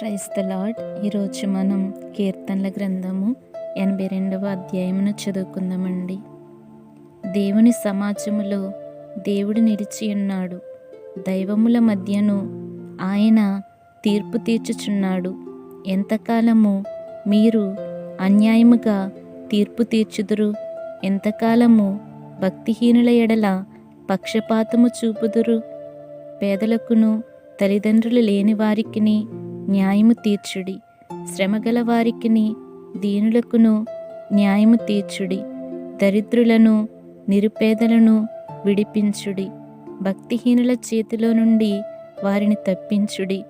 Praise the lord ఈరోజు మనం కీర్తనల గ్రంథము ఎనభై రెండవ అధ్యాయమును చదువుకుందామండి. దేవుని సమాజములో దేవుడు నిలిచి ఉన్నాడు. దైవముల మధ్యను ఆయన తీర్పు తీర్చుచున్నాడు. ఎంతకాలము మీరు అన్యాయముగా తీర్పు తీర్చుదురు? ఎంతకాలము భక్తిహీనుల ఎడల పక్షపాతము చూపుదురు? పేదలకును తల్లిదండ్రులు లేని వారికిని న్యాయము తీర్చుడి. శ్రమగల వారికిని దీనులకును న్యాయము తీర్చుడి. దరిద్రులను నిరుపేదలను విడిపించుడి. భక్తిహీనుల చేతిలో నుండి వారిని తప్పించుడి.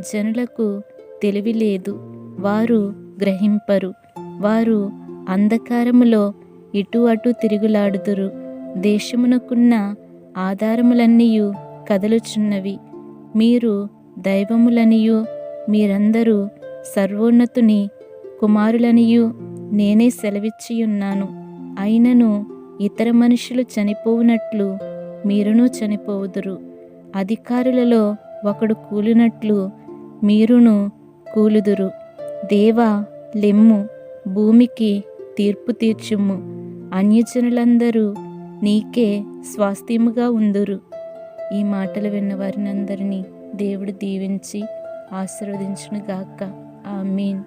జనులకు తెలివి లేదు. వారు గ్రహింపరు. వారు అంధకారములో ఇటు అటు తిరుగులాడుదురు. దేశమునకున్న ఆధారములన్నీయు కదలుచున్నవి. మీరు దైవములనియు మీరందరూ సర్వోన్నతుని కుమారులనియు నేనే సెలవిచ్చియున్నాను. అయినను ఇతర మనుషులు చనిపోవునట్లు మీరును చనిపోవుదురు. అధికారులలో ఒకడు కూలినట్లు మీరును కూలుదురు. దేవా లెమ్ము భూమికి తీర్పు తీర్చుము. అన్యజనులందరూ నీకే స్వాస్థ్యముగా ఉందురు. ఈ మాటలు విన్న వారినందరినీ దేవుడు దీవించి ఆశీర్వదించునుగాక. ఆమీన్.